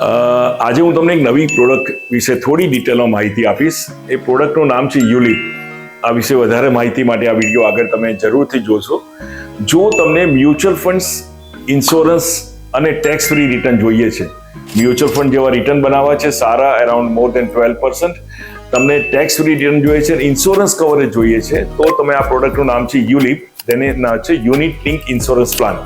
આજે હું તમને એક નવી પ્રોડક્ટ વિશે થોડી ડિટેલમાં માહિતી આપીશ. એ પ્રોડક્ટનું નામ છે યુલિપ આ વિશે વધારે માહિતી માટે આ વીડિયો આગળ તમે જરૂરથી જોશો જો તમને મ્યુચ્યુઅલ ફંડ્સ ઇન્સ્યોરન્સ અને ટેક્સ ફ્રી રિટર્ન જોઈએ છે મ્યુચ્યુઅલ ફંડ જેવા રિટર્ન બનાવવા છે, સારા around more than twelve percent તમને ટેક્સ ફ્રી રિટર્ન જોઈએ છે ઇન્સ્યોરન્સ કવરેજ જોઈએ છે, તો તમે આ પ્રોડક્ટનું નામ છે યુલિપ તેને નામ છે યુનિટ લિંક ઇન્સ્યોરન્સ પ્લાન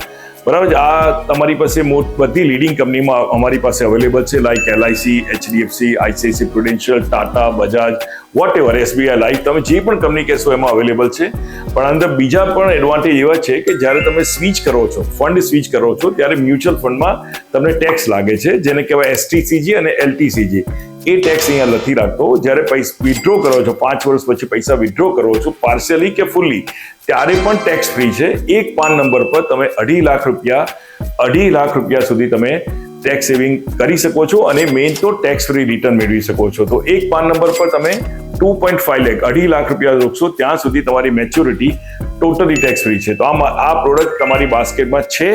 બરાબર આ તમારી પાસે બધી લીડિંગ કંપનીમાં અમારી પાસે અવેલેબલ છે like LIC HDFC ICIC Prudential Tata Bajaj whatever SBI life તમે જે પણ કંપની કહેશો એમાં અવેલેબલ છે. પણ અંદર બીજા પણ એડવાન્ટેજ એવા છે કે જ્યારે તમે સ્વિચ કરો છો ફંડ સ્વિચ કરો છો, ત્યારે મ્યુચ્યુઅલ ફંડમાં તમને ટેક્સ લાગે છે, જેને કહેવાય એસટીસીજી અને એલટીસીજી એ ટેક્સ અહીંયા નથી રાખતો. જ્યારે પૈસા વિથડ્રો કરો છો, પાંચ વર્ષ પછી પૈસા વિથડ્રો કરો છો પાર્શિયલી કે ફૂલ્લી ત્યારે પણ ટેક્સ ફ્રી છે. એક પાન નંબર પર તમે અઢી લાખ રૂપિયા, અઢી લાખ રૂપિયા સુધી તમે ટેક્સ સેવિંગ કરી શકો છો અને મેઇન તો ટેક્સ ફ્રી રિટર્ન મેળવી શકો છો. તો એક પાન નંબર પર તમે ટુ પોઈન્ટ ફાઈવ લેખ અઢી લાખ રૂપિયા રોકશો, ત્યાં સુધી તમારી મેચ્યોરિટી ટોટલી ટેક્સ ફ્રી છે. તો આમાં આ પ્રોડક્ટ તમારી બાસ્કેટમાં છે.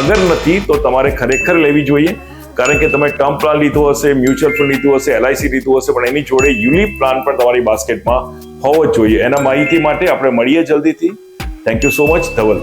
અગર નથી, તો તમારે ખરેખર લેવી જોઈએ. કારણ કે તમે ટર્મ પ્લાન લીધો હશે, મ્યુચ્યુઅલ ફંડ લીધું હશે એલઆઈસી લીધું હશે, પણ એની જોડે યુનિક પ્લાન પણ તમારી બાસ્કેટમાં હોવો જ જોઈએ. એના માહિતી માટે આપણે મળીએ જલ્દીથી. Thank you so much Dhaval.